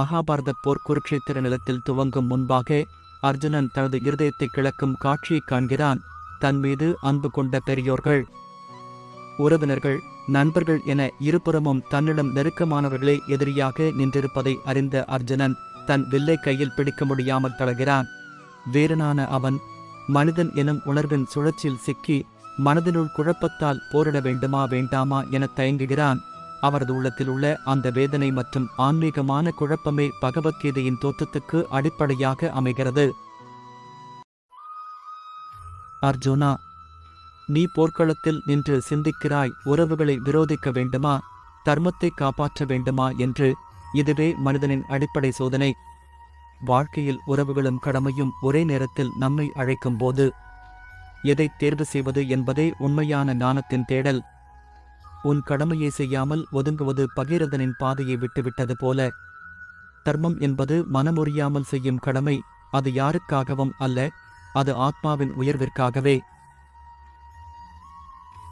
மகாபாரத போர் குருக்ஷேத்திர நிலத்தில் துவங்கும் முன்பாக அர்ஜுனன் தனது இருதயத்தை கிளக்கும் காட்சியைக் காண்கிறான். தன் மீது அன்பு கொண்ட பெரியோர்கள் உறவினர்கள் நண்பர்கள் என இருபுறமும் தன்னிடம் நெருக்கமானவர்களே எதிரியாக நின்றிருப்பதை அறிந்த அர்ஜுனன் தன் வில்லை கையில் பிடிக்க முடியாமல் தளகிறான் வீரனான அவன் மனிதன் எனும் உணர்வின் சுழற்சியில் சிக்கி மனதினுள் குழப்பத்தால் போரிட வேண்டுமா வேண்டாமா என தயங்குகிறான். அவரது உள்ளத்தில் உள்ள அந்த வேதனை மற்றும் ஆன்மீகமான குழப்பமே பகவத்கீதையின் தோற்றத்துக்கு அடிப்படையாக அமைகிறது. அர்ஜுனா நீ போர்க்களத்தில் நின்று சிந்திக்கிறாய் உறவுகளை விரோதிக்க வேண்டுமா? தர்மத்தை காப்பாற்ற வேண்டுமா? என்று இதுவே மனிதனின் அடிப்படை சோதனை. வாழ்க்கையில் உறவுகளும் கடமையும் ஒரே நேரத்தில் நம்மை அழைக்கும் போது எதை தேர்வு செய்வது என்பதே உண்மையான ஞானத்தின் தேடல். உன் கடமையை செய்யாமல் ஒதுங்குவது பகீரதனின் பாதையை விட்டுவிட்டது போல. தர்மம் என்பது மனமுறியாமல் செய்யும் கடமை அது யாருக்காகவும் அல்ல அது ஆத்மாவின் உயர்விற்காகவே.